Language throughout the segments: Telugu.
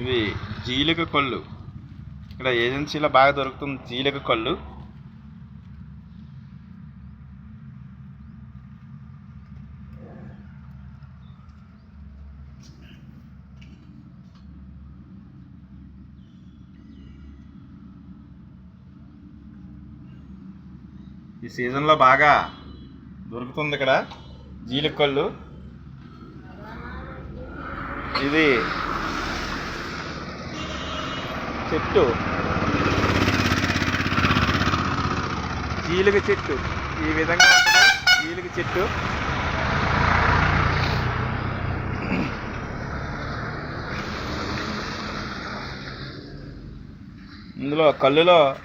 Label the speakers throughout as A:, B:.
A: ఇది జీలిక కళ్ళు. ఇక్కడ ఏజెన్సీలో బాగా దొరుకుతుంది జీలిక కళ్ళు. ఈ సీజన్లో బాగా దొరుకుతుంది ఇక్కడ జీలిక ఇది చెట్టు. జీలుగ చెట్టు. ఈ విధంగా ఉంటుంది. జీలుగ చెట్టు. ఇందులో కళ్ళులో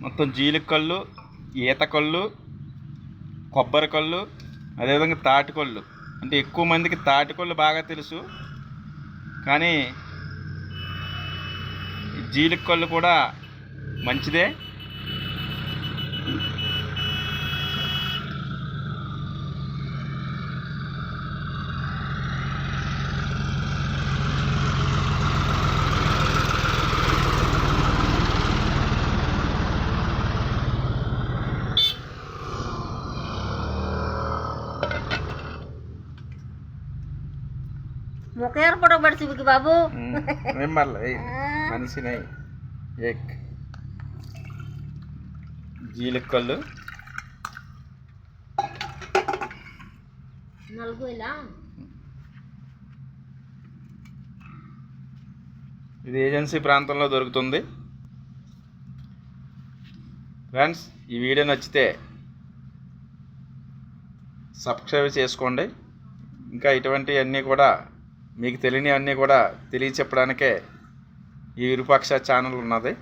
A: మొత్తం జీలుగ కళ్ళు ఈత కళ్ళు కొబ్బరి కళ్ళు అదేవిధంగా తాటికొళ్ళు అంటే ఎక్కువ మందికి తాటికొళ్ళు బాగా తెలుసు. కానీ ఈ జీలిక కళ్ళు కూడా మంచిదే.
B: ముఖ ఏర్పడ పడిచి బాబు.
A: ఏం పర్లేదు మనిషినై ఏక్ జీలిక కళ్ళు
B: నలుగు ఇలా
A: ఇది ఏజెన్సీ ప్రాంతంలో దొరుకుతుంది. ఫ్రెండ్స్ ఈ వీడియో నచ్చితే సబ్స్క్రైబ్ చేసుకోండి. ఇంకా ఇటువంటివన్నీ కూడా మీకు తెలియని అన్నీ కూడా తెలియచెప్పడానికే ఈ విరూపాక్ష ఛానల్ ఉన్నది.